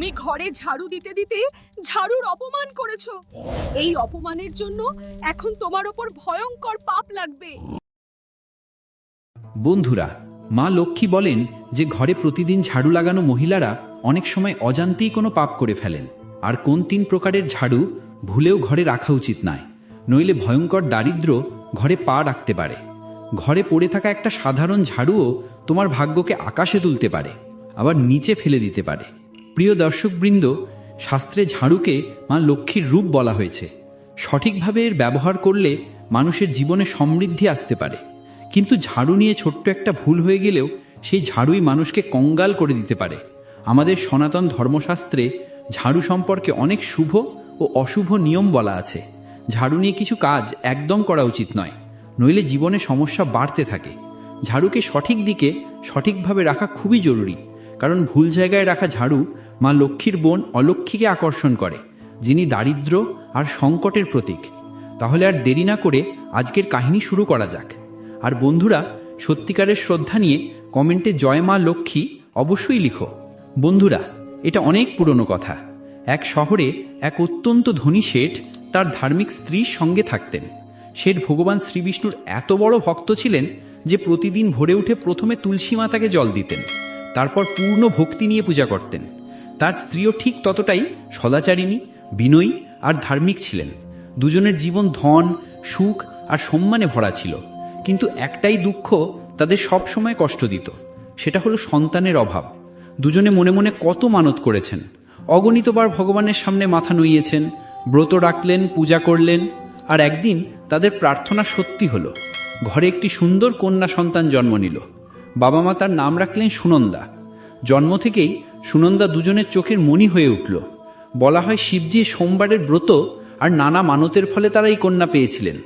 তুমি ঘরে ঝাড়ু দিতে দিতে ঝাড়ুর অপমান করেছ। এই অপমানের জন্য এখন তোমার ওপর ভয়ঙ্কর পাপ লাগবে। বন্ধুরা, মা লক্ষ্মী বলেন যে ঘরে প্রতিদিন ঝাড়ু লাগানো মহিলারা অনেক সময় অজান্তেই কোনো পাপ করে ফেলেন। আর কোন তিন প্রকারের ঝাড়ু ভুলেও ঘরে রাখা উচিত নয়। নইলে ভয়ঙ্কর দারিদ্র্য ঘরে পা রাখতে পারে। ঘরে পড়ে থাকা একটা সাধারণ ঝাড়ুও তোমার ভাগ্যকে আকাশে তুলতে পারে, আবার নিচে ফেলে দিতে পারে। প্রিয় দর্শকবৃন্দ, শাস্ত্রে ঝাড়ুকে মা লক্ষ্মীর রূপ বলা হয়েছে। সঠিকভাবে এর ব্যবহার করলে মানুষের জীবনে সমৃদ্ধি আসতে পারে। কিন্তু ঝাড়ু নিয়ে ছোট্ট একটা ভুল হয়ে গেলেও সেই ঝাড়ুই মানুষকে কঙ্গাল করে দিতে পারে। আমাদের সনাতন ধর্মশাস্ত্রে ঝাড়ু সম্পর্কে অনেক শুভ ও অশুভ নিয়ম বলা আছে। ঝাড়ু নিয়ে কিছু কাজ একদম করা উচিত নয়, নইলে জীবনে সমস্যা বাড়তে থাকে। ঝাড়ুকে সঠিক দিকে সঠিকভাবে রাখা খুবই জরুরি, কারণ ভুল জায়গায় রাখা ঝাড়ু মা লক্ষ্মীর বোন অলক্ষ্মীকে আকর্ষণ করে, যিনি দারিদ্র আর সংকটের প্রতীক। তাহলে আর দেরি না করে আজকের কাহিনী শুরু করা যাক। আর বন্ধুরা, সত্যিকারের শ্রদ্ধা নিয়ে কমেন্টে জয় মা লক্ষ্মী অবশ্যই লিখো। বন্ধুরা, এটা অনেক পুরনো কথা। এক শহরে এক অত্যন্ত ধনী শেঠ তার ধার্মিক স্ত্রীর সঙ্গে থাকতেন। শেঠ ভগবান শ্রীবিষ্ণুর এত বড় ভক্ত ছিলেন যে প্রতিদিন ভোরে উঠে প্রথমে তুলসী মাতাকে জল দিতেন, তারপর পূর্ণ ভক্তি নিয়ে পূজা করতেন। তার স্ত্রীও ঠিক ততটাই সদাচারিণী, বিনয়ী আর ধার্মিক ছিলেন। দুজনের জীবন ধন, সুখ আর সম্মানে ভরা ছিল। কিন্তু একটাই দুঃখ তাদের সব সময় কষ্ট দিত। সেটা হলো সন্তানের অভাব। দুজনে মনে মনে কত মানত করেছেন। অগণিতবার ভগবানের সামনে মাথা নুইয়েছেন, ব্রত রাখলেন, পূজা করলেন আর একদিন তাদের প্রার্থনা সত্যি হলো। ঘরে একটি সুন্দর কন্যা সন্তান জন্ম নিল। বাবা মা তার নাম রাখলেন সুনন্দা। জন্ম থেকেই সুনন্দা দুজনের চোখের মনি হয়ে উঠল। বলা হয় শিবজি সোমবারের ব্রত আর নানা মানতের ফলে তারা এই কন্যা পেয়েছিলেন।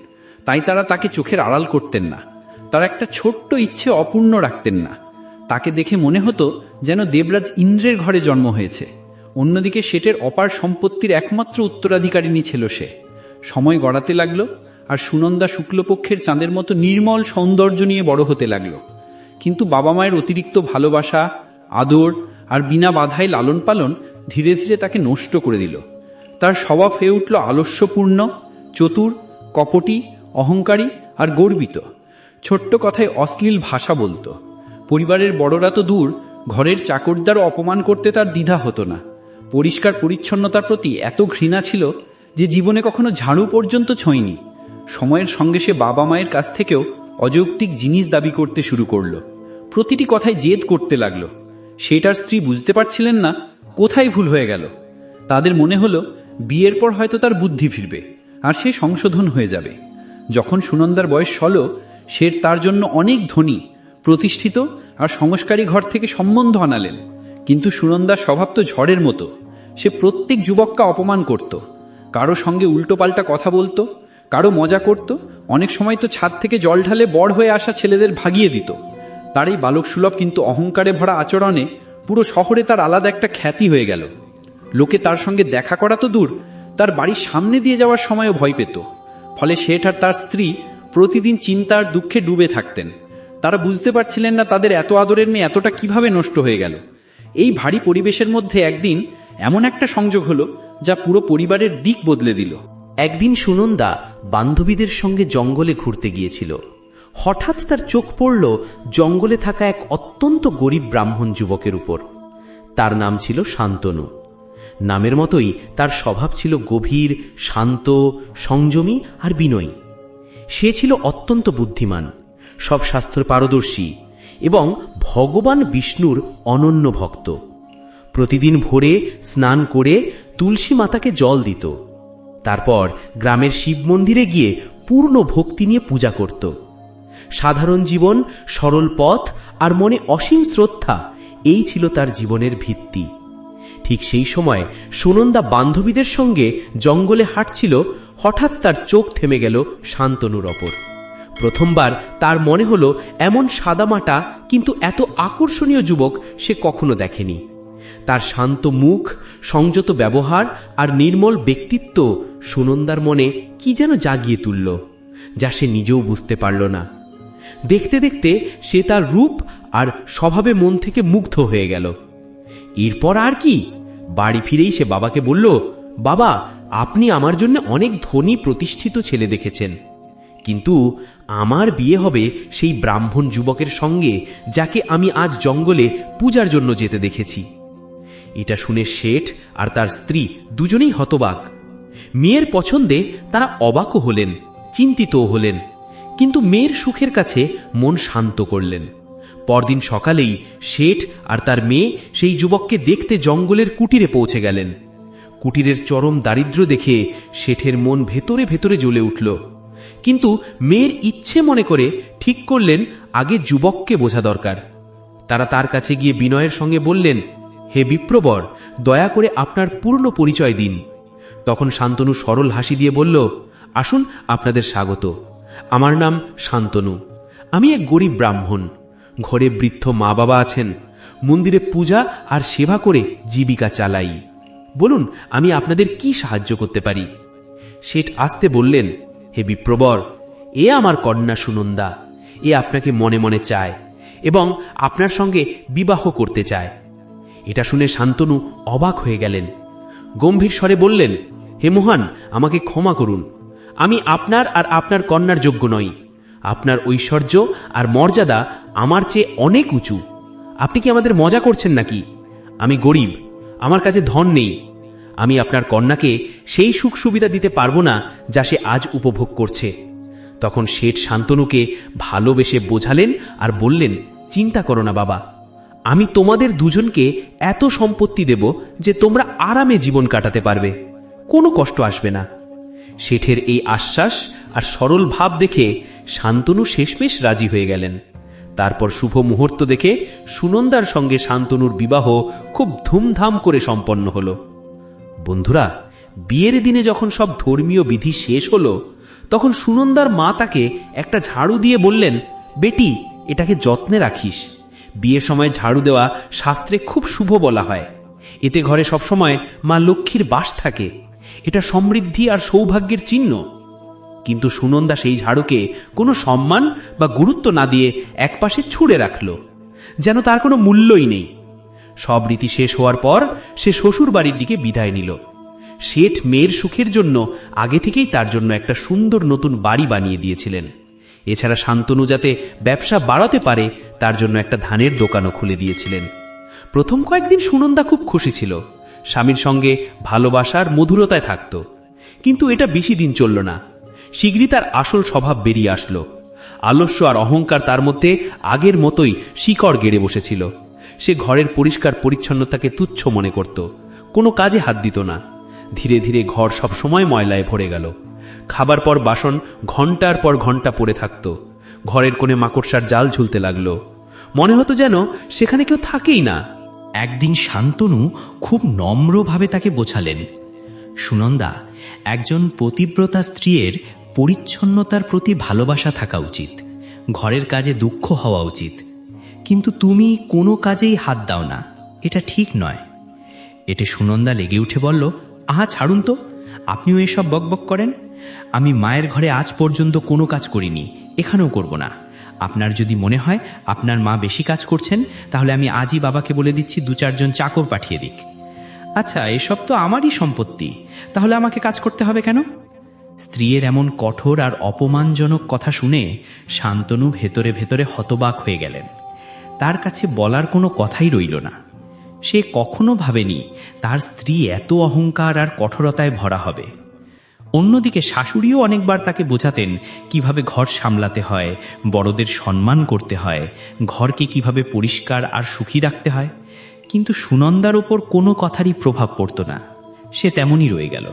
তাই তারা তাকে চোখের আড়াল করতেন না। তারা একটা ছোট্ট ইচ্ছে অপূর্ণ রাখতেন না। তাকে দেখে মনে হতো যেন দেবরাজ ইন্দ্রের ঘরে জন্ম হয়েছে। অন্যদিকে শেটের অপার সম্পত্তির একমাত্র উত্তরাধিকারিণী ছিল সে। সময় গড়াতে লাগল আর সুনন্দা শুক্লপক্ষের চাঁদের মতো নির্মল সৌন্দর্য নিয়ে বড় হতে লাগল। কিন্তু বাবা মায়ের অতিরিক্ত ভালোবাসা, আদর আর বিনা বাধায় লালন পালন ধীরে ধীরে তাকে নষ্ট করে দিল। তার স্বভাব হয়ে উঠল আলস্যপূর্ণ, চতুর, কপটি, অহংকারী আর গর্বিত। ছোট্ট কথায় অশ্লীল ভাষা বলতো। পরিবারের বড়রা তো দূর, ঘরের চাকরদারও অপমান করতে তার দ্বিধা হতো না। পরিষ্কার পরিচ্ছন্নতার প্রতি এত ঘৃণা ছিল যে জীবনে কখনো ঝাড়ু পর্যন্ত ছোঁয়নি। সময়ের সঙ্গে সে বাবা মায়ের কাছ থেকেও অযৌক্তিক জিনিস দাবি করতে শুরু করল। প্রতিটি কথায় জেদ করতে লাগল। সেটার স্ত্রী বুঝতে পারছিলেন না কোথায় ভুল হয়ে গেল। তাদের মনে হলো, বিয়ের পর হয়তো তার বুদ্ধি ফিরবে, আর সে সংশোধন হয়ে যাবে। যখন সুনন্দার বয়স ষোলো সে তার জন্য অনেক ধনী, প্রতিষ্ঠিত আর সংস্কারী ঘর থেকে সম্বন্ধ আনালেন। কিন্তু সুনন্দার স্বভাব তো ঝড়ের মতো। সে প্রত্যেক যুবককে অপমান করত। কারও সঙ্গে উল্টোপাল্টা কথা বলতো, কারও মজা করত, অনেক সময় তো ছাদ থেকে জল ঢালে বড় হয়ে আসা ছেলেদের ভাগিয়ে দিত। তার এই বালক সুলভ কিন্তু অহংকারে ভরা আচরণে পুরো শহরে তার আলাদা একটা খ্যাতি হয়ে গেল। লোকে তার সঙ্গে দেখা করা তো দূর, তার বাড়ির সামনে দিয়ে যাওয়ার সময়ও ভয় পেত। ফলে শেঠ আর তার স্ত্রী প্রতিদিন চিন্তার দুঃখে ডুবে থাকতেন। তারা বুঝতে পারছিলেন না তাদের এত আদরের মেয়ে এতটা কীভাবে নষ্ট হয়ে গেল। এই ভারী পরিবেশের মধ্যে একদিন এমন একটা সংযোগ হলো যা পুরো পরিবারের দিক বদলে দিল। একদিন সুনন্দা বান্ধবীদের সঙ্গে জঙ্গলে ঘুরতে গিয়েছিল। হঠাৎ তার চোখ পড়ল জঙ্গলে থাকা এক অত্যন্ত গরিব ব্রাহ্মণ যুবকের উপর। তার নাম ছিল শান্তনু। নামের মতোই তার স্বভাব ছিল গভীর, শান্ত, সংযমী আর বিনয়ী। সে ছিল অত্যন্ত বুদ্ধিমান, সব শাস্ত্র পারদর্শী এবং ভগবান বিষ্ণুর অনন্য ভক্ত। প্রতিদিন ভোরে স্নান করে তুলসী মাতাকে জল দিত। তারপর গ্রামের শিব মন্দিরে গিয়ে পূর্ণ ভক্তি নিয়ে পূজা করত। সাধারণ জীবন, সরল পথ আর মনে অসীম শ্রদ্ধা, এই ছিল তার জীবনের ভিত্তি। ঠিক সেই সময় সুনন্দা বান্ধবীদের সঙ্গে জঙ্গলে হাঁটছিল, হঠাৎ তার চোখ থেমে গেল শান্তনুর ওপর। প্রথমবার তার মনে হলো এমন সাদামাটা কিন্তু এত আকর্ষণীয় যুবক সে কখনো দেখেনি। তার শান্ত মুখ, সংযত ব্যবহার আর নির্মল ব্যক্তিত্ব সুনন্দার মনে কি যেন জাগিয়ে তুলল, যা সে নিজেও বুঝতে পারল না। দেখতে দেখতে সে তার রূপ আর স্বভাবে মন থেকে মুগ্ধ হয়ে গেল। এরপর আর কি? বাড়ি ফিরেই সে বাবাকে বলল, বাবা, আপনি আমার জন্য অনেক ধনী প্রতিষ্ঠিত ছেলে দেখেছেন। কিন্তু আমার বিয়ে হবে সেই ব্রাহ্মণ যুবকের সঙ্গে যাকে আমি আজ জঙ্গলে পূজার জন্য যেতে দেখেছি। এটা শুনে শেঠ আর তার স্ত্রী দুজনেই হতবাক। মেয়ের পছন্দে তারা অবাকও হলেন, চিন্তিতও হলেন। কিন্তু মেয়ের সুখের কাছে মন শান্ত করলেন। পরদিন সকালেই শেঠ আর তার মেয়ে সেই যুবককে দেখতে জঙ্গলের কুটিরে পৌঁছে গেলেন। কুটিরের চরম দারিদ্র্য দেখে শেঠের মন ভেতরে ভেতরে জ্বলে উঠল। কিন্তু মেয়ের ইচ্ছে মনে করে ঠিক করলেন, আগে যুবককে বোঝা দরকার। তারা তার কাছে গিয়ে বিনয়ের সঙ্গে বললেন, হে বিপ্রবর, দয়া করে আপনার পূর্ণ পরিচয় দিন। তখন শান্তনু সরল হাসি দিয়ে বলল, আসুন, আপনাদের স্বাগত। আমার নাম শান্তনু। আমি এক গরিব ব্রাহ্মণ। ঘরে বৃদ্ধ মা বাবা আছেন। মন্দিরে পূজা আর সেবা করে জীবিকা চালাই। বলুন, আমি আপনাদের কি সাহায্য করতে পারি? শেঠ আসতে বললেন, হে বিপ্রবর, এ আমার কন্যা সুনন্দা। এ আপনাকে মনে মনে চায় এবং আপনার সঙ্গে বিবাহ করতে চায়। এটা শুনে শান্তনু অবাক হয়ে গেলেন। গম্ভীর স্বরে বললেন, হে মহান, আমাকে ক্ষমা করুন। আমি আপনার আর আপনার কন্যার যোগ্য নই। আপনার ঐশ্বর্য আর মর্যাদা আমার চেয়ে অনেক উঁচু। আপনি কি আমাদের মজা করছেন নাকি? আমি গরিব, আমার কাছে ধন নেই। আমি আপনার কন্যাকে সেই সুখ সুবিধা দিতে পারব না যা সে আজ উপভোগ করছে। তখন শেঠ শান্তনুকে ভালোবেসে বোঝালেন আর বললেন, চিন্তা করো না বাবা। আমি তোমাদের দুজনকে এত সম্পত্তি দেব যে তোমরা আরামে জীবন কাটাতে পারবে। কোনো কষ্ট আসবে না। শেঠের এই আশ্বাস আর সরল ভাব দেখে শান্তনু শেষমেশ রাজি হয়ে গেলেন। তারপর শুভ মুহূর্ত দেখে সুনন্দার সঙ্গে শান্তনুর বিবাহ খুব ধুমধাম করে সম্পন্ন হল। বন্ধুরা, বিয়ের দিনে যখন সব ধর্মীয় বিধি শেষ হলো, তখন সুনন্দার মা তাকে একটা ঝাড়ু দিয়ে বললেন, বেটি, এটাকে যত্নে রাখিস। বিয়ের সময় ঝাড়ু দেওয়া শাস্ত্রে খুব শুভ বলা হয়। এতে ঘরে সবসময় মা লক্ষ্মীর বাস থাকে। এটা সমৃদ্ধি আর সৌভাগ্যের চিহ্ন। কিন্তু সুনন্দা সেই ঝাড়ুকে কোনো সম্মান বা গুরুত্ব না দিয়ে একপাশে ছুঁড়ে রাখল, যেন তার কোনো মূল্যই নেই। সব রীতি শেষ হওয়ার পর সে শ্বশুর বাড়ির দিকে বিদায় নিল। শেঠ মেয়ের সুখের জন্য আগে থেকেই তার জন্য একটা সুন্দর নতুন বাড়ি বানিয়ে দিয়েছিলেন। এছাড়া শান্তনু যাতে ব্যবসা বাড়াতে পারে, তার জন্য একটা ধানের দোকানও খুলে দিয়েছিলেন। প্রথম কয়েকদিন সুনন্দা খুব খুশি ছিল। স্বামীর সঙ্গে ভালোবাসার মধুরতায় থাকত। কিন্তু এটা বেশি দিন চলল না। শীঘ্রই তার আসল স্বভাব বেরিয়ে আসলো। আলস্য আর অহংকার তার মধ্যে আগের মতোই শিকড় গেড়ে বসেছিল। সে ঘরের পরিষ্কার পরিচ্ছন্নতাকে তুচ্ছ মনে করত। কোনো কাজে হাত দিত না। ধীরে ধীরে ঘর সব সময় ময়লায় ভরে গেল। খাবার পর বাসন ঘণ্টার পর ঘণ্টা পড়ে থাকত। ঘরের কোণে মাকড়সার জাল ঝুলতে লাগল। মনে হতো যেন সেখানে কেউ থাকেই না। একদিন শান্তনু খুব নম্রভাবে তাকে বোঝালেন। সুনন্দা, একজন পতিব্রতা স্ত্রীর পরিচ্ছন্নতার প্রতি ভালোবাসা থাকা উচিত, ঘরের কাজে দুঃখ হওয়া উচিত। কিন্তু তুমি কোনো কাজেই হাত দাও না, এটা ঠিক নয়। এতে সুনন্দা লেগে উঠে বলল, আহা, ছাড়ুন তো, আপনিও এসব বকবক করেন? আমি মায়ের ঘরে আজ পর্যন্ত কোনো কাজ করিনি, এখানেও করব না। আপনার যদি মনে হয় আপনার মা বেশি কাজ করছেন, তাহলে আমি আজই বাবাকে বলে দিচ্ছি দু চারজন চাকর পাঠিয়ে দিক। আচ্ছা এসব তো আমারই সম্পত্তি, তাহলে আমাকে কাজ করতে হবে কেন? স্ত্রীর এমন কঠোর আর অপমানজনক কথা শুনে শান্তনু ভেতরে ভেতরে হতবাক হয়ে গেলেন। তার কাছে বলার কোনো কথাই রইল না। সে কখনো ভাবেনি তার স্ত্রী এত অহংকার আর কঠোরতায় ভরা হবে। অন্যদিকে শাশুড়িও অনেকবার তাকে বোঝাতেন কীভাবে ঘর সামলাতে হয়, বড়দের সম্মান করতে হয়, ঘরকে কীভাবে পরিষ্কার আর সুখী রাখতে হয়। কিন্তু সুনন্দার ওপর কোনো কথারই প্রভাব পড়ত না। সে তেমনই রয়ে গেল।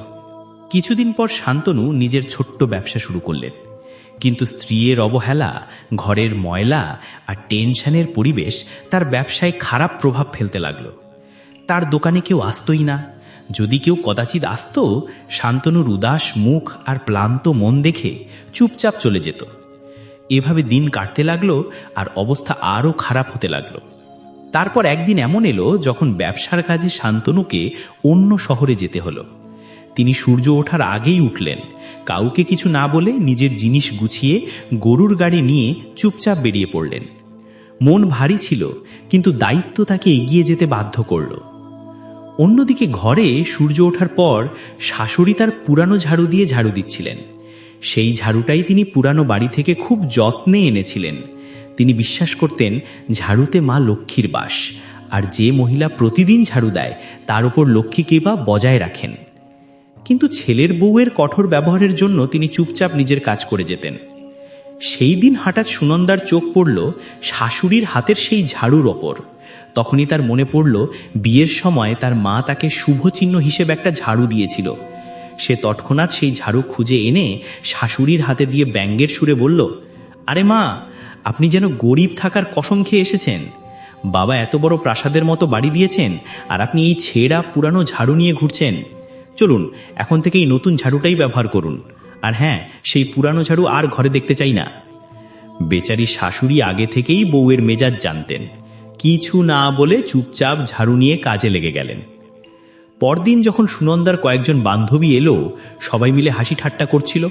কিছুদিন পর শান্তনু নিজের ছোট্ট ব্যবসা শুরু করলেন। কিন্তু স্ত্রীর অবহেলা, ঘরের ময়লা আর টেনশনের পরিবেশ তার ব্যবসায় খারাপ প্রভাব ফেলতে লাগল। তার দোকানে কেউ আসতই না। যদি কেউ কদাচিৎ আসত, শান্তনুর উদাস মুখ আর ক্লান্ত মন দেখে চুপচাপ চলে যেত। এভাবে দিন কাটতে লাগল আর অবস্থা আরও খারাপ হতে লাগল। তারপর একদিন এমন এলো যখন ব্যবসার কাজে শান্তনুকে অন্য শহরে যেতে হলো। তিনি সূর্য ওঠার আগেই উঠলেন। কাউকে কিছু না বলে নিজের জিনিস গুছিয়ে গরুর গাড়ি নিয়ে চুপচাপ বেরিয়ে পড়লেন। মন ভারী ছিল, কিন্তু দায়িত্ব তাকে এগিয়ে যেতে বাধ্য করল। অন্যদিকে ঘরে সূর্য ওঠার পর শাশুড়ি তার পুরানো ঝাড়ু দিয়ে ঝাড়ু দিচ্ছিলেন। সেই ঝাড়ুটাই তিনি পুরানো বাড়ি থেকে খুব যত্নে এনেছিলেন। তিনি বিশ্বাস করতেন ঝাড়ুতে মা লক্ষ্মীর বাস, আর যে মহিলা প্রতিদিন ঝাড়ু দেয়, তার উপর লক্ষ্মীকে বা বজায় রাখেন। কিন্তু ছেলের বউয়ের কঠোর ব্যবহারের জন্য তিনি চুপচাপ নিজের কাজ করে যেতেন। সেই দিন হঠাৎ সুনন্দার চোখ পড়ল শাশুড়ির হাতের সেই ঝাড়ুর ওপর। তখনই তার মনে পড়ল, বিয়ের সময় তার মা তাকে শুভ চিহ্ন হিসেবে একটা ঝাড়ু দিয়েছিল। সে তৎক্ষণাৎ সেই ঝাড়ু খুঁজে এনে শাশুড়ির হাতে দিয়ে ব্যঙ্গের সুরে বলল, আরে মা, আপনি যেন গরিব থাকার কসম খেয়ে এসেছেন। বাবা এত বড় প্রাসাদের মতো বাড়ি দিয়েছেন আর আপনি এই ছেঁড়া পুরানো ঝাড়ু নিয়ে ঘুরছেন। চলুন, এখন থেকে এই নতুন ঝাড়ুটাই ব্যবহার করুন। আর হ্যাঁ সেই পুরানো ঝাড়ু আর ঘরে দেখতে চাই না। বেচারি শাশুড়ি আগে থেকেই বউয়ের মেজাজ জানতেন। কিছু না বলে চুপচাপ ঝাড়ু নিয়ে কাজে লেগে গেলেন। পরদিন যখন সুনন্দার কয়েকজন বান্ধবী এলো, সবাই মিলে হাসি ঠাট্টা করছিল।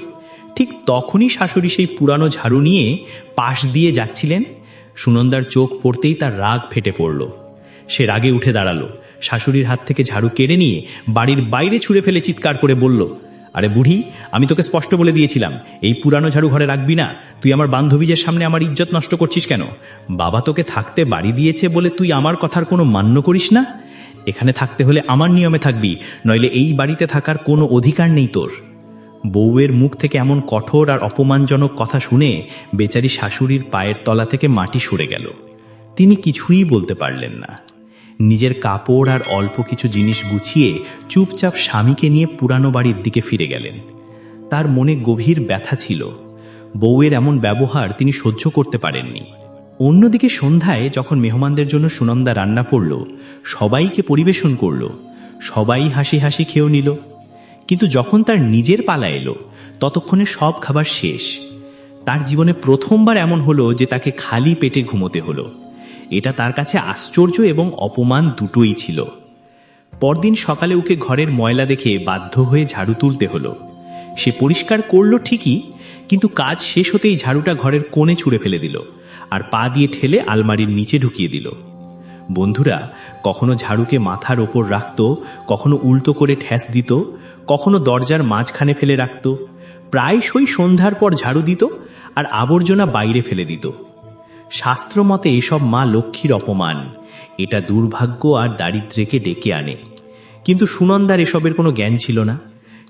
ঠিক তখনই শাশুড়ি সেই পুরানো ঝাড়ু নিয়ে পাশ দিয়ে যাচ্ছিলেন। সুনন্দার চোখ পড়তেই তার রাগ ফেটে পড়ল। সে রাগে উঠে দাঁড়াল। শাশুড়ির হাত থেকে ঝাড়ু কেড়ে নিয়ে বাড়ির বাইরে ছুঁড়ে ফেলে চিৎকার করে বলল আরে বুড়ি, আমি তোকে স্পষ্ট বলে দিয়েছিলাম, এই পুরানো ঝাড়ু ঘরে রাখবি না, তুই আমার বান্ধবীদের সামনে আমার ইজ্জত নষ্ট করছিস কেন? বাবা তোকে থাকতে বাড়ি দিয়েছে বলে তুই আমার কথার কোনো মান্য করিস না? এখানে থাকতে হলে আমার নিয়মে থাকবি, নইলে এই বাড়িতে থাকার কোনো অধিকার নেই তোর। বউয়ের মুখ থেকে এমন কঠোর আর অপমানজনক কথা শুনে বেচারি শাশুড়ির পায়ের তলা থেকে মাটি সরে গেল। তিনি কিছুই বলতে পারলেন না। নিজের কাপড় আর অল্প কিছু জিনিস গুছিয়ে চুপচাপ স্বামীকে নিয়ে পুরানো বাড়ির দিকে ফিরে গেলেন। তার মনে গভীর ব্যথা ছিল। বউয়ের এমন ব্যবহার তিনি সহ্য করতে পারেননি। অন্যদিকে সন্ধ্যায় যখন মেহমানদের জন্য সুনন্দা রান্না করল, সবাইকে পরিবেশন করল। সবাই হাসি হাসি খেয়েও নিল। কিন্তু যখন তার নিজের পালা এলো, ততক্ষণে সব খাবার শেষ। তার জীবনে প্রথমবার এমন হলো যে তাকে খালি পেটে ঘুমোতে হলো। এটা তার কাছে আশ্চর্য এবং অপমান দুটোই ছিল। পরদিন সকালে ওকে ঘরের ময়লা দেখে বাধ্য হয়ে ঝাড়ু তুলতে হলো। সে পরিষ্কার করল ঠিকই, কিন্তু কাজ শেষ হতেই ঝাড়ুটা ঘরের কোণে ছুঁড়ে ফেলে দিল আর পা দিয়ে ঠেলে আলমারির নিচে ঢুকিয়ে দিল। বন্ধুরা, কখনো ঝাড়ুকে মাথার ওপর রাখত, কখনো উল্টো করে ঠ্যাস দিত, কখনো দরজার মাঝখানে ফেলে রাখত, প্রায়শই সন্ধ্যার পর ঝাড়ু দিত আর আবর্জনা বাইরে ফেলে দিত। শাস্ত্রমতে এসব মা লক্ষ্মীর অপমান। এটা দুর্ভাগ্য আর দারিদ্র্যকে ডেকে আনে। কিন্তু সুনন্দার এসবের কোনো জ্ঞান ছিল না।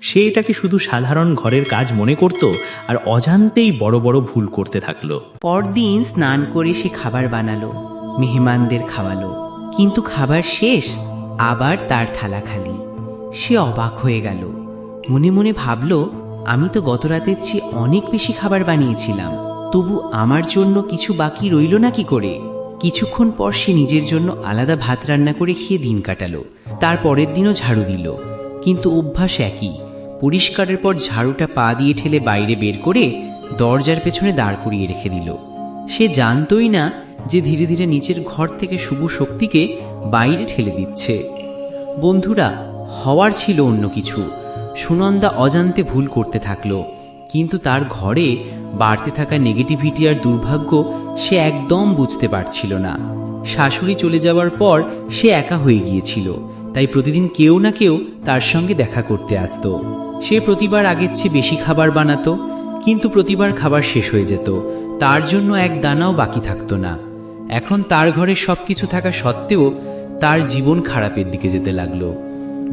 সে এটাকে শুধু সাধারণ ঘরের কাজ মনে করত আর অজান্তেই বড় বড় ভুল করতে থাকল। পরদিন স্নান করে সে খাবার বানালো, মেহমানদের খাওয়ালো। কিন্তু খাবার শেষ, আবার তার থালা খালি। সে অবাক হয়ে গেল। মনে মনে ভাবল, আমি তো গত রাতের চেয়ে অনেক বেশি খাবার বানিয়েছিলাম। তবু আমার জন্য কিছু বাকি রইল না কি করে? কিছুক্ষণ পর সে নিজের জন্য আলাদা ভাত রান্না করে খেয়ে দিন কাটালো। তার পরের দিনও ঝাড়ু দিল। কিন্তু অভ্যাস একই। পরিষ্কারের পর ঝাড়ুটা পা দিয়ে ঠেলে বাইরে বের করে দরজার পেছনে দাঁড় করিয়ে রেখে দিল। সে জানতই না যে ধীরে ধীরে নিচের ঘর থেকে শুভ শক্তিকে বাইরে ঠেলে দিচ্ছে। বন্ধুরা, হওয়ার ছিল অন্য কিছু। সুনন্দা অজান্তে ভুল করতে থাকল। কিন্তু তার ঘরে বাড়তে থাকা নেগেটিভিটি আর দুর্ভাগ্য সে একদম বুঝতে পারছিল না। শাশুড়ি চলে যাওয়ার পর সে একা হয়ে গিয়েছিল, তাই প্রতিদিন কেউ না কেউ তার সঙ্গে দেখা করতে আসতো। সে প্রতিবার আগের চেয়ে বেশি খাবার বানাতো, কিন্তু প্রতিবার খাবার শেষ হয়ে যেত, তার জন্য এক দানাও বাকি থাকতো না। এখন তার ঘরে সবকিছু থাকা সত্ত্বেও তার জীবন খারাপের দিকে যেতে লাগল।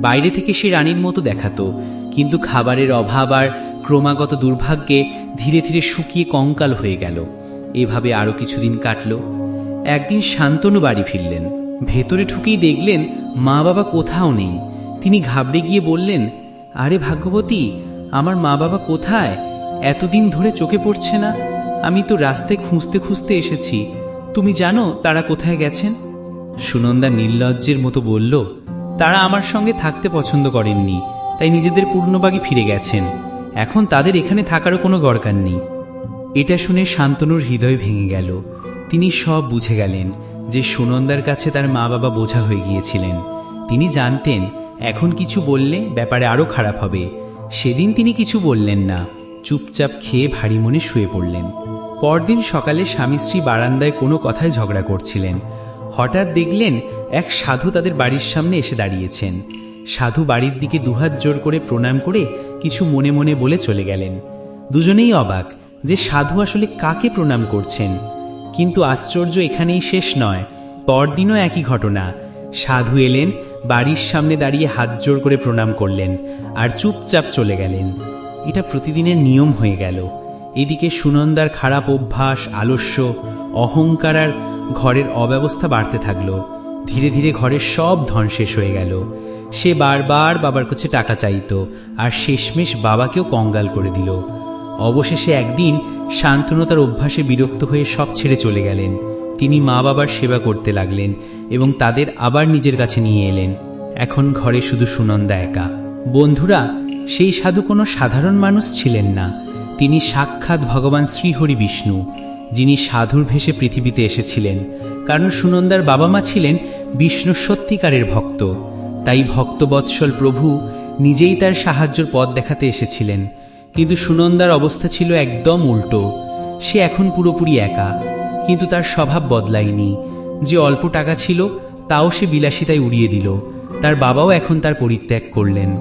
বাইরে থেকে সে রানীর মতো দেখাতো, কিন্তু খাবারের অভাব আর ক্রমাগত দুর্ভাগ্যে ধীরে ধীরে শুকিয়ে কঙ্কাল হয়ে গেল। এভাবে আরও কিছুদিন কাটল। একদিন শান্তনু বাড়ি ফিরলেন। ভেতরে ঢুকেই দেখলেন মা বাবা কোথাও নেই। তিনি ঘাবড়ে গিয়ে বললেন, আরে ভাগ্যবতী, আমার মা বাবা কোথায়? এতদিন ধরে চোখে পড়ছে না। আমি তো রাস্তায় খুঁজতে খুঁজতে এসেছি। তুমি জানো তারা কোথায় গেছেন? সুনন্দা নির্লজ্জের মতো বলল তারা আমার সঙ্গে থাকতে পছন্দ করেননি, তাই নিজেদের পূর্ণবাগে ফিরে গেছেন। এখন তাদের এখানে থাকারও কোনো দরকার নেই। এটা শুনে শান্তনুর হৃদয় ভেঙে গেল। তিনি সব বুঝে গেলেন যে সুনন্দার কাছে তার মা বাবা বোঝা হয়ে গিয়েছিলেন। তিনি জানতেন, এখন কিছু বললে ব্যাপারে আরও খারাপ হবে। সেদিন তিনি কিছু বললেন না, চুপচাপ খেয়ে ভারী মনে শুয়ে পড়লেন। পরদিন সকালে স্বামী স্ত্রী বারান্দায় কোনো কথায় ঝগড়া করছিলেন। হঠাৎ দেখলেন এক সাধু তাদের বাড়ির সামনে এসে দাঁড়িয়েছেন। সাধু বাড়ির দিকে দুহাত জোর করে প্রণাম করে কিছু মনে মনে বলে চলে গেলেন। দুজনেই অবাক যে সাধু আসলে কাকে প্রণাম করছেন। কিন্তু আশ্চর্য এখানেই শেষ নয়, পরদিনও একই ঘটনা। সাধু এলেন, বাড়ির সামনে দাঁড়িয়ে হাত জোর করে প্রণাম করলেন আর চুপচাপ চলে গেলেন। এটা প্রতিদিনের নিয়ম হয়ে গেল। এদিকে সুনন্দার খারাপ অভ্যাস, আলস্য, অহংকার আর ঘরের অব্যবস্থা বাড়তে থাকল। ধীরে ধীরে ঘরের সব ধন শেষ হয়ে গেল। সে বারবার বাবার কাছে টাকা চাইত আর শেষমেশ বাবাকেও কঙ্গাল করে দিল। অবশেষে একদিন শান্তনু তার অভ্যাসে বিরক্ত হয়ে সব ছেড়ে চলে গেলেন। তিনি মা বাবার সেবা করতে লাগলেন এবং তাদের আবার নিজের কাছে নিয়ে এলেন। এখন ঘরে শুধু সুনন্দা একা। বন্ধুরা, সেই সাধু কোনো সাধারণ মানুষ ছিলেন না। তিনি সাক্ষাৎ ভগবান শ্রীহরি বিষ্ণু, যিনি সাধুর ভেসে পৃথিবীতে এসেছিলেন। কারণ সুনন্দার বাবা মা ছিলেন বিষ্ণু সত্যিকারের ভক্ত। তাই ভক্তবৎসল প্রভু নিজেই তার সাহায্যর পথ দেখাতে এসেছিলেন। কিন্তু সুনন্দার অবস্থা ছিল একদম উল্টো। সে এখন পুরোপুরি একা। কিন্তু তার স্বভাব বদলায়নি। যে অল্প টাকা ছিল, তাও সে বিলাসিতায় উড়িয়ে দিল। তার বাবাও এখন তার পরিত্যাগ করলেন।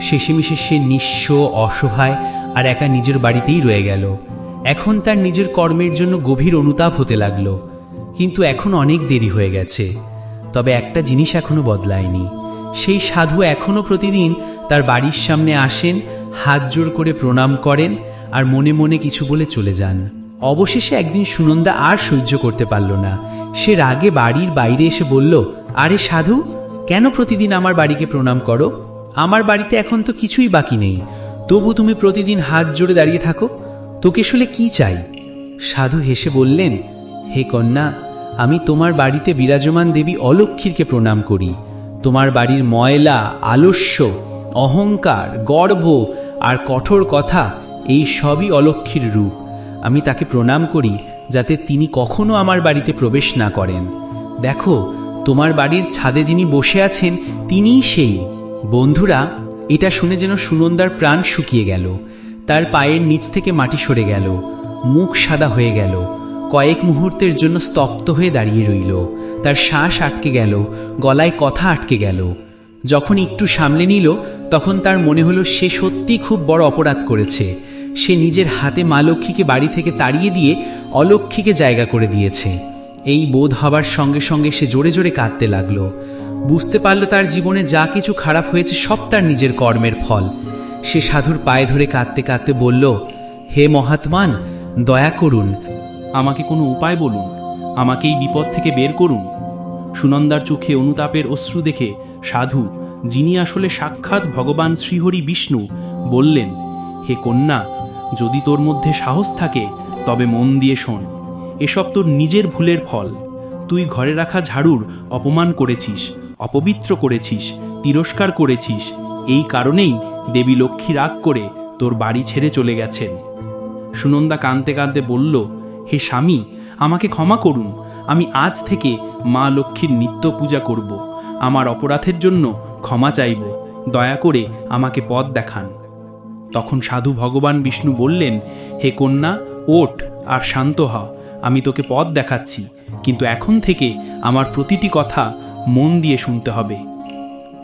শেষেমিশে সে নিঃস্ব, অসহায় আর একা নিজের বাড়িতেই রয়ে গেল। এখন তার নিজের কর্মের জন্য গভীর অনুতাপ হতে লাগল। কিন্তু এখন অনেক দেরি হয়ে গেছে। তবে একটা জিনিস এখনও বদলায়নি। সেই সাধু এখনও প্রতিদিন তার বাড়ির সামনে আসেন, হাত জোর করে প্রণাম করেন আর মনে মনে কিছু বলে চলে যান। অবশেষে একদিন সুনন্দা আর সহ্য করতে পারল না। সে রাগে বাড়ির বাইরে এসে বলল, আরে সাধু, কেন প্রতিদিন আমার বাড়িকে প্রণাম করো? আমার বাড়িতে এখন তো কিছুই বাকি নেই। তবু তুমি প্রতিদিন হাত জোড়ে দাঁড়িয়ে থাকো। তোকে আসলে কি চাই? সাধু হেসে বললেন, হে কন্যা আমি তোমার বাড়িতে বিরাজমান দেবী অলক্ষীরকে প্রণাম করি। তোমার বাড়ির ময়লা, আলস্য, অহংকার, গর্ব আর কঠোর কথা, এই সবই অলক্ষীর রূপ। আমি তাকে প্রণাম করি যাতে তিনি কখনো আমার বাড়িতে প্রবেশ না করেন। দেখো, তোমার বাড়ির ছাদে যিনি বসে আছেন, তিনিই সেই। বন্ধুরা, এটা শুনে যেন সুনন্দার প্রাণ শুকিয়ে গেল। তার পায়ের নিচ থেকে মাটি সরে গেল। মুখ সাদা হয়ে গেল। কয়েক মুহূর্তের জন্য স্তব্ধ হয়ে দাঁড়িয়ে রইল। তার শ্বাস আটকে গেল, গলায় কথা আটকে গেল। যখন একটু সামলে নিল, তখন তার মনে হলো সে সত্যি খুব বড় অপরাধ করেছে। সে নিজের হাতে মা লক্ষ্মীকে বাড়ি থেকে তাড়িয়ে দিয়ে অলক্ষ্মীকে জায়গা করে দিয়েছে। এই বোধ হবার সঙ্গে সঙ্গে সে জোরে জোরে কাঁদতে লাগল। বুঝতে পারল তার জীবনে যা কিছু খারাপ হয়েছে সব তার নিজের কর্মের ফল। সে সাধুর পায়ে ধরে কাঁদতে কাঁদতে বলল, হে মহাত্মান, দয়া করুন আমাকে কোনো উপায় বলুন আমাকে এই বিপদ থেকে বের করুন। সুনন্দার চোখে অনুতাপের অশ্রু দেখে সাধু, যিনি আসলে সাক্ষাৎ ভগবান শ্রীহরি বিষ্ণু, বললেন, হে কন্যা, যদি তোর মধ্যে সাহস থাকে, তবে মন দিয়ে শোন। এসব তোর নিজের ভুলের ফল। তুই ঘরে রাখা ঝাড়ুর অপমান করেছিস, অপবিত্র করেছিস, তিরস্কার করেছিস। এই কারণেই দেবী লক্ষ্মী রাগ করে তোর বাড়ি ছেড়ে চলে গেছেন। সুনন্দা কাঁদতে কাঁদতে বলল হে স্বামী, আমাকে ক্ষমা করুন। আমি আজ থেকে মা লক্ষ্মীর নিত্য পূজা করব। আমার অপরাধের জন্য ক্ষমা চাইব। দয়া করে আমাকে পথ দেখান। তখন সাধু ভগবান বিষ্ণু বললেন, হে কন্যা, ওঠ আর শান্ত হ। আমি তোকে পথ দেখাচ্ছি। কিন্তু এখন থেকে আমার প্রতিটি কথা মন দিয়ে শুনতে হবে।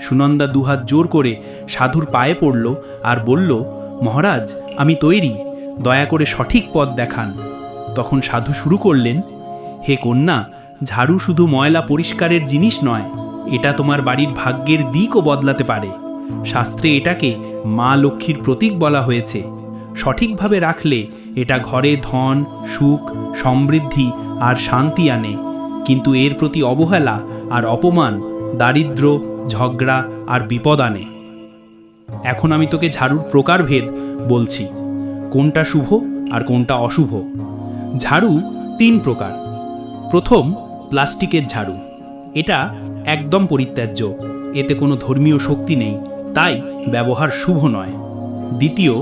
সুনন্দা দুহাত জোর করে সাধুর পায়ে পড়ল আর বলল, মহারাজ, আমি তৈরি। দয়া করে সঠিক পথ দেখান। তখন সাধু শুরু করলেন, হে কন্যা, ঝাড়ু শুধু ময়লা পরিষ্কারের জিনিস নয়, এটা তোমার বাড়ির ভাগ্যের দিকও বদলাতে পারে। শাস্ত্রে এটাকে মা লক্ষ্মীর প্রতীক বলা হয়েছে। সঠিকভাবে রাখলে এটা ঘরে ধন, সুখ, সমৃদ্ধি আর শান্তি আনে। কিন্তু এর প্রতি অবহেলা আর অপমান দারিদ্র ঝগড়া আর বিপদ আনে। এখন আমি তোকে ঝাড়ুর প্রকারভেদ বলছি। কোনটা শুভ আর কোনটা অশুভ? ঝাড়ু তিন প্রকার। প্রথম, প্লাস্টিকের ঝাড়ু। এটা একদম পরিত্যাজ্য। এতে কোনো ধর্মীয় শক্তি নেই। তাই ব্যবহার শুভ নয়। দ্বিতীয়,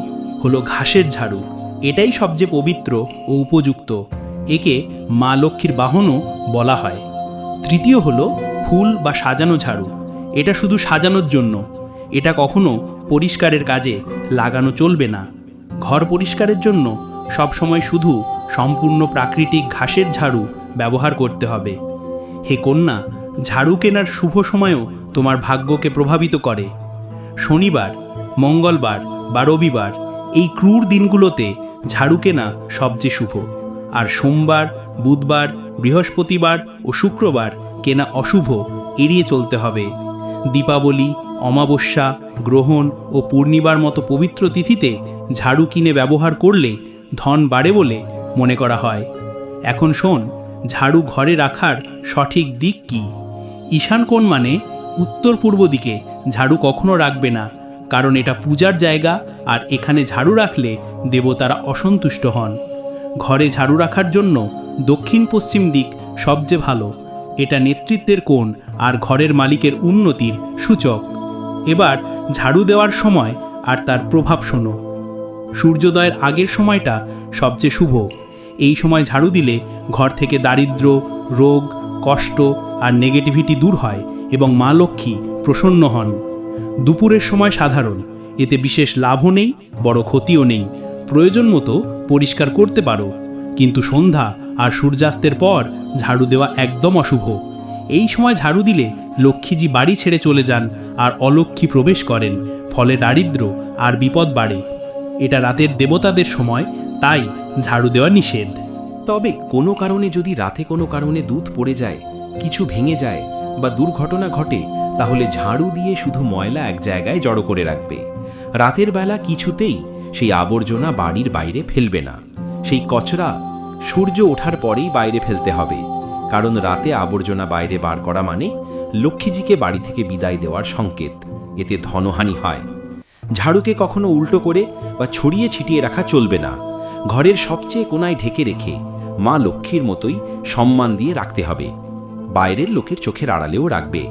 হলো ঘাসের ঝাড়ু। এটাই সবচেয়ে পবিত্র ও উপযুক্ত। একে মা লক্ষ্মীর বাহনও বলা হয়। তৃতীয় হলো ফুল বা সাজানো ঝাড়ু। এটা শুধু সাজানোর জন্য। এটা কখনো পরিষ্কারের কাজে লাগানো চলবে না। ঘর পরিষ্কারের জন্য সবসময় শুধু সম্পূর্ণ প্রাকৃতিক ঘাসের ঝাড়ু ব্যবহার করতে হবে। হে কন্যা, ঝাড়ু কেনার শুভ সময়ও তোমার ভাগ্যকে প্রভাবিত করে। শনিবার, মঙ্গলবার বা রবিবার এই ক্রূর দিনগুলোতে ঝাড়ু কেনা সবচেয়ে শুভ। আর সোমবার, বুধবার, বৃহস্পতিবার ও শুক্রবার কেনা অশুভ এড়িয়ে চলতে হবে। দীপাবলি, অমাবস্যা, গ্রহণ ও পূর্ণিমার মতো পবিত্র তিথিতে ঝাড়ু কিনে ব্যবহার করলে ধন বাড়ে বলে মনে করা হয়। এখন শোন, ঝাড়ু ঘরে রাখার সঠিক দিক কি? ঈশান কোণ মানে? উত্তর পূর্ব দিকে, ঝাড়ু কখনো রাখবে না, কারণ এটা পূজার জায়গা আর এখানে ঝাড়ু রাখলে দেবতারা অসন্তুষ্ট হন। ঘরে ঝাড়ু রাখার জন্য দক্ষিণ পশ্চিম দিক সবচেয়ে ভালো, এটা নেতৃত্বের কোণ আর ঘরের মালিকের উন্নতির সূচক। এবার ঝাড়ু দেওয়ার সময় আর তার প্রভাব শোনো। সূর্যোদয়ের আগের সময়টা সবচেয়ে শুভ। এই সময় ঝাড়ু দিলে ঘর থেকে দারিদ্র্য রোগ, কষ্ট আর নেগেটিভিটি দূর হয় এবং মা লক্ষ্মী প্রসন্ন হন। দুপুরের সময় সাধারণ, এতে বিশেষ লাভও নেই, বড় ক্ষতিও নেই। প্রয়োজন মতো পরিষ্কার করতে পারো, কিন্তু সন্ধ্যা আর সূর্যাস্তের পর ঝাড়ু দেওয়া একদম অশুভ। এই সময় ঝাড়ু দিলে লক্ষ্মীজি বাড়ি ছেড়ে চলে যান আর অলক্ষ্মী প্রবেশ করেন, ফলে দারিদ্র্য আর বিপদ বাড়ে। এটা রাতের দেবতাদের সময়, তাই ঝাড়ু দেওয়া নিষেধ। তবে কোনো কারণে যদি রাতে কোনো কারণে দুধ পড়ে যায়, কিছু ভেঙে যায় বা দুর্ঘটনা ঘটে, তাহলে ঝাড়ু দিয়ে শুধু ময়লা এক জায়গায় জড়ো করে রাখবে। রাতের বেলা কিছুতেই সেই আবর্জনা বাড়ির বাইরে ফেলবে না। সেই কচরা সূর্য ওঠার পরেই বাইরে ফেলতে হবে। কারণ রাতে আবর্জনা বাইরে বার করা মানে লক্ষ্মীজিকে বাড়ি থেকে বিদায় দেওয়ার সংকেত। এতে ধনহানি হয়। ঝাড়ুকে কখনো উল্টো করে বা ছড়িয়ে ছিটিয়ে রাখা চলবে না। ঘরের সবচেয়ে কোনায় ঢেকে রেখে মা লক্ষ্মীর মতোই সম্মান দিয়ে রাখতে হবে। বাইরের লোকের চোখের আড়ালেও রাখবে।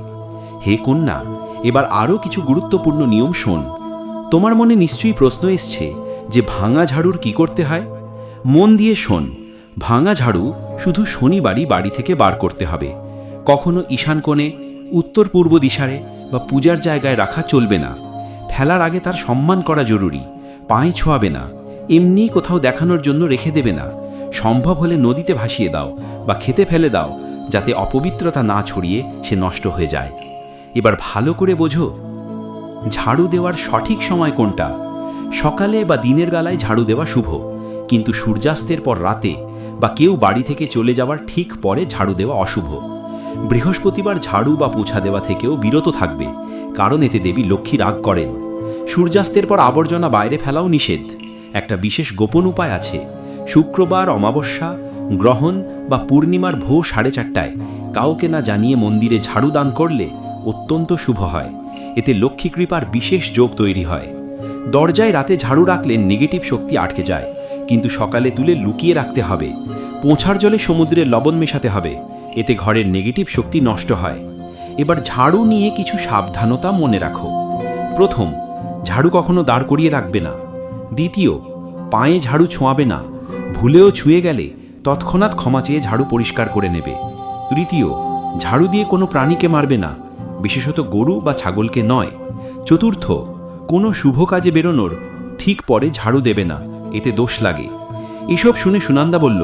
হে কন্যা, এবার আরও কিছু গুরুত্বপূর্ণ নিয়ম শোন। তোমার মনে নিশ্চয়ই প্রশ্ন এসছে যে ভাঙা ঝাড়ুর কি করতে হয়? মন দিয়ে শোন, ভাঙা ঝাড়ু শুধু শনিবারই বাড়ি থেকে বার করতে হবে। কখনো ঈশান কোণে, উত্তর পূর্ব দিশারে বা পূজার জায়গায় রাখা চলবে না। ফেলার আগে তার সম্মান করা জরুরি, পায়ে ছোঁয়াবে না। এমনি কোথাও দেখানোর জন্য রেখে দেবে না। সম্ভব হলে নদীতে ভাসিয়ে দাও বা খেতে ফেলে দাও, যাতে অপবিত্রতা না ছড়িয়ে সে নষ্ট হয়ে যায়। এবার ভালো করে বোঝো, ঝাড়ু দেওয়ার সঠিক সময় কোনটা? সকালে বা দিনের বেলায় ঝাড়ু দেওয়া শুভ, কিন্তু সূর্যাস্তের পর রাতে বা কেউ বাড়ি থেকে চলে যাওয়ার ঠিক পরে ঝাড়ু দেওয়া অশুভ। বৃহস্পতিবার ঝাড়ু বা পোছা দেওয়া থেকেও বিরত থাকবে, কারণ এতে দেবী লক্ষ্মী রাগ করেন। সূর্যাস্তের পর আবর্জনা বাইরে ফেলাও নিষেধ। একটা বিশেষ গোপন উপায় আছে। শুক্রবার অমাবস্যা, গ্রহণ বা পূর্ণিমার ভো সাড়ে চারটায় কাউকে না জানিয়ে মন্দিরে ঝাড়ু দান করলে অত্যন্ত শুভ হয়। এতে লক্ষ্মী কৃপার বিশেষ যোগ তৈরি হয়। দরজায় রাতে ঝাড়ু রাখলে নেগেটিভ শক্তি আটকে যায়, কিন্তু সকালে তুলে লুকিয়ে রাখতে হবে। পোঁছার জলে সমুদ্রের লবণ মেশাতে হবে, এতে ঘরের নেগেটিভ শক্তি নষ্ট হয়। এবার ঝাড়ু নিয়ে কিছু সাবধানতা মনে রাখো। প্রথম, ঝাড়ু কখনো দাঁড় করিয়ে রাখবে না। দ্বিতীয়, পায়ে ঝাড়ু ছোঁয়াবে না, ভুলেও ছুঁয়ে গেলে তৎক্ষণাৎ ক্ষমা চেয়ে ঝাড়ু পরিষ্কার করে নেবে। তৃতীয়, ঝাড়ু দিয়ে কোনো প্রাণীকে মারবে না, বিশেষত গরু বা ছাগলকে নয়। চতুর্থ, কোনো শুভ কাজে বেরোনোর ঠিক পরে ঝাড়ু দেবে না, এতে দোষ লাগে। এসব শুনে সুনন্দা বলল,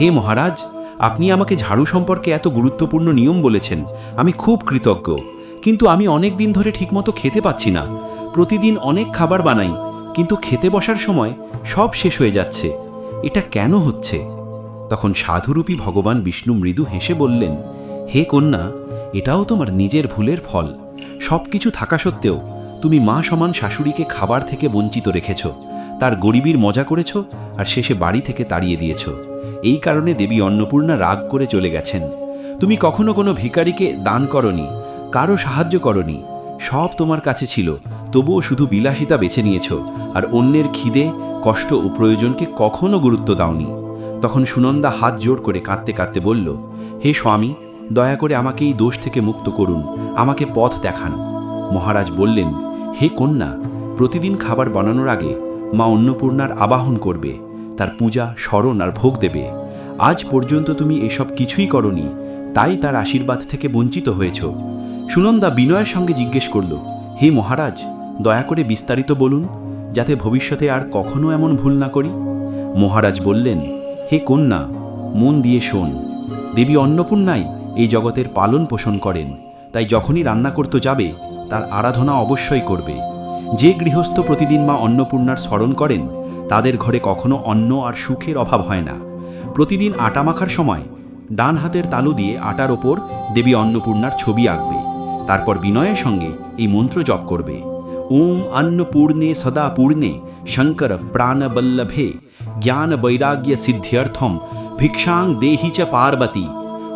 হে মহারাজ, আপনি আমাকে ঝাড়ু সম্পর্কে এত গুরুত্বপূর্ণ নিয়ম বলেছেন, আমি খুব কৃতজ্ঞ। কিন্তু আমি অনেক দিন ধরে ঠিকমতো খেতে পাচ্ছি না। প্রতিদিন অনেক খাবার বানাই কিন্তু খেতে বসার সময় সব শেষ হয়ে যাচ্ছে। এটা কেন হচ্ছে? তখন সাধুরূপী ভগবান বিষ্ণু মৃদু হেসে বললেন, হে কন্যা, এটাও তোমার নিজের ভুলের ফল। সব কিছু থাকা সত্ত্বেও তুমি মা সমান শাশুড়িকে খাবার থেকে বঞ্চিত রেখেছ, তার গরিবীর মজা করেছ আর শেষে বাড়ি থেকে তাড়িয়ে দিয়েছ। এই কারণে দেবী অন্নপূর্ণা রাগ করে চলে গেছেন। তুমি কখনো কোনো ভিখারিকে দান করনি, কারও সাহায্য করনি সব তোমার কাছে ছিল, তবুও শুধু বিলাসিতা বেছে নিয়েছ, আর অন্যের খিদে, কষ্ট ও প্রয়োজনকে কখনো গুরুত্ব দাওনি। তখন সুনন্দা হাত জোর করে কাঁদতে কাঁদতে বলল, হে স্বামী, দয়া করে আমাকে এই দোষ থেকে মুক্ত করুন, আমাকে পথ দেখান। মহারাজ বললেন, হে কন্যা, প্রতিদিন খাবার বানানোর আগে মা অন্নপূর্ণার আবাহন করবে, তার পূজা, স্মরণ আর ভোগ দেবে। আজ পর্যন্ত তুমি এসব কিছুই করনি, তাই তার আশীর্বাদ থেকে বঞ্চিত হয়েছ। সুনন্দা বিনয়ের সঙ্গে জিজ্ঞেস করল, হে মহারাজ, দয়া করে বিস্তারিত বলুন, যাতে ভবিষ্যতে আর কখনো এমন ভুল না করি? মহারাজ বললেন, হে কন্যা, মন দিয়ে শোন। দেবী অন্নপূর্ণাই এই জগতের পালন পোষণ করেন, তাই যখনই রান্না করতে যাবে, তার আরাধনা অবশ্যই করবে। যে গৃহস্থ প্রতিদিন মা অন্নপূর্ণার স্মরণ করেন, তাদের ঘরে কখনো অন্ন আর সুখের অভাব হয় না। প্রতিদিন আটা মাখার সময় ডান হাতের তালু দিয়ে আটার ওপর দেবী অন্নপূর্ণার ছবি আঁকবে। তারপর বিনয়ের সঙ্গে এই মন্ত্র জপ করবে। ওম অন্নপূর্ণে সদা পূর্ণে শঙ্কর প্রাণবল্লভে জ্ঞান বৈরাগ্য সিদ্ধ্যর্থম ভিক্ষাং দেহি চ পার্বতী।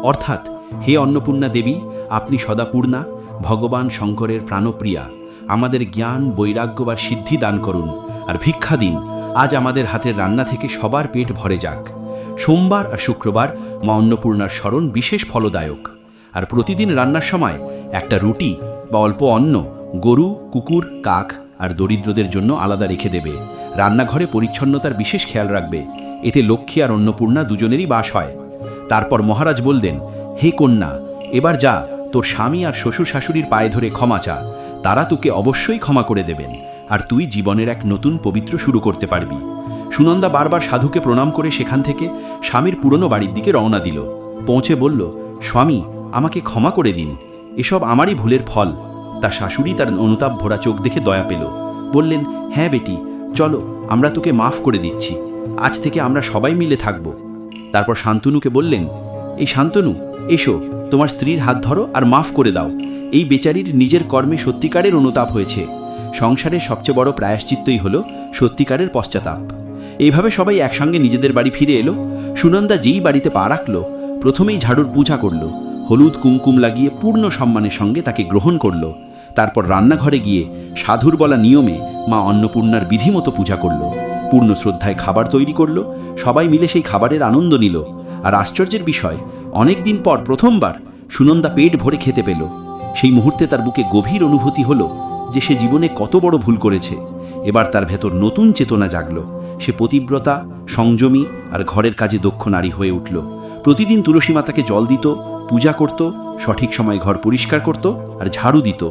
অর্থাৎ, হে অন্নপূর্ণা দেবী, আপনি সদাপূর্ণা ভগবান শঙ্করের প্রাণপ্রিয়া, আমাদের জ্ঞান বৈরাগ্য বা সিদ্ধি দান করুন আর ভিক্ষা দিন, আজ আমাদের হাতের রান্না থেকে সবার পেট ভরে যাক। সোমবার আর শুক্রবার মা অন্নপূর্ণার স্মরণ বিশেষ ফলদায়ক। আর প্রতিদিন রান্নার সময় একটা রুটি বা অল্প অন্ন গরু, কুকুর, কাক আর দরিদ্রদের জন্য আলাদা রেখে দেবে। রান্নাঘরে পরিচ্ছন্নতার বিশেষ খেয়াল রাখবে। এতে লক্ষ্মী আর অন্নপূর্ণা দুজনেরই বাস হয়। তারপর মহারাজ বললেন, হে কন্যা, এবার যা, তোর স্বামী আর শ্বশুর শাশুড়ির পায়ে ধরে ক্ষমা চা। তারা তোকে অবশ্যই ক্ষমা করে দেবেন, আর তুই জীবনের এক নতুন পবিত্র শুরু করতে পারবি। সুনন্দা বারবার সাধুকে প্রণাম করে সেখান থেকে স্বামীর পুরনো বাড়ির দিকে রওনা দিল। পৌঁছে বলল, স্বামী আমাকে ক্ষমা করে দিন। এসব আমারই ভুলের ফল। তার শাশুড়ি তার অনুতাপ ভরা চোখ দেখে দয়া পেল। বললেন হ্যাঁ বেটি, চলো, আমরা তোকে মাফ করে দিচ্ছি। আজ থেকে আমরা সবাই মিলে থাকব। তারপর শান্তনুকে বললেন, এই শান্তনু, এসো, তোমার স্ত্রীর হাত ধরো আর মাফ করে দাও। এই বেচারির নিজের কর্মে সত্যিকারের অনুতাপ হয়েছে। সংসারের সবচেয়ে বড় প্রায়শ্চিত্তই হল সত্যিকারের পশ্চাতাপ। এইভাবে সবাই একসঙ্গে নিজেদের বাড়ি ফিরে এলো। সুনন্দা যেই বাড়িতে পা রাখল, প্রথমেই ঝাড়ুর পূজা করল। হলুদ কুমকুম লাগিয়ে পূর্ণ সম্মানের সঙ্গে তাকে গ্রহণ করল। তারপর রান্নাঘরে গিয়ে সাধুর বলা নিয়মে মা অন্নপূর্ণার বিধিমতো পূজা করল। পূর্ণ শ্রদ্ধায় খাবার তৈরি করল। সবাই মিলে সেই খাবারের আনন্দ নিল। আর আশ্চর্যের বিষয় অনেক দিন পর প্রথমবার সুনন্দা পেট ভরে খেতে পেল। সেই মুহূর্তে তার বুকে গভীর অনুভূতি হলো যে সে জীবনে কত বড় ভুল করেছে। এবার তার ভেতর নতুন চেতনা জাগল। সে পতিব্রতা, সংযমী আর ঘরের কাজে দক্ষ নারী হয়ে উঠল। প্রতিদিন তুলসী মাতাকে জল দিত পূজা করত, সঠিক সময় ঘর পরিষ্কার করত আর ঝাড়ু দিত।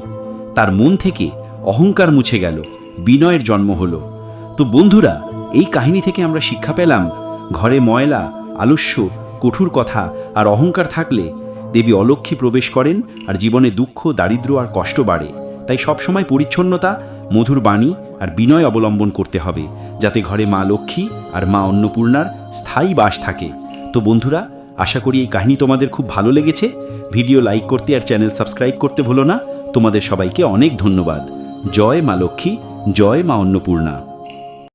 তার মন থেকে অহংকার মুছে গেল, বিনয়ের জন্ম হলো। তো বন্ধুরা, এই কাহিনী থেকে আমরা শিক্ষা পেলাম, ঘরে ময়লা, আলস্য, কঠোর কথা আর অহংকার থাকলে দেবী অলক্ষ্মী প্রবেশ করেন আর জীবনে দুঃখ দারিদ্র আর কষ্ট বাড়ে। তাই সবসময় পরিচ্ছন্নতা, মধুর বাণী আর বিনয় অবলম্বন করতে হবে, যাতে ঘরে মা লক্ষ্মী আর মা অন্নপূর্ণার স্থায়ী বাস থাকে। তো বন্ধুরা আশা করি এই কাহিনী তোমাদের খুব ভালো লেগেছে। ভিডিও লাইক করতে আর চ্যানেল সাবস্ক্রাইব করতে ভুলো না। তোমাদের সবাইকে অনেক ধন্যবাদ। জয় মা লক্ষ্মী, জয় মা অন্নপূর্ণা।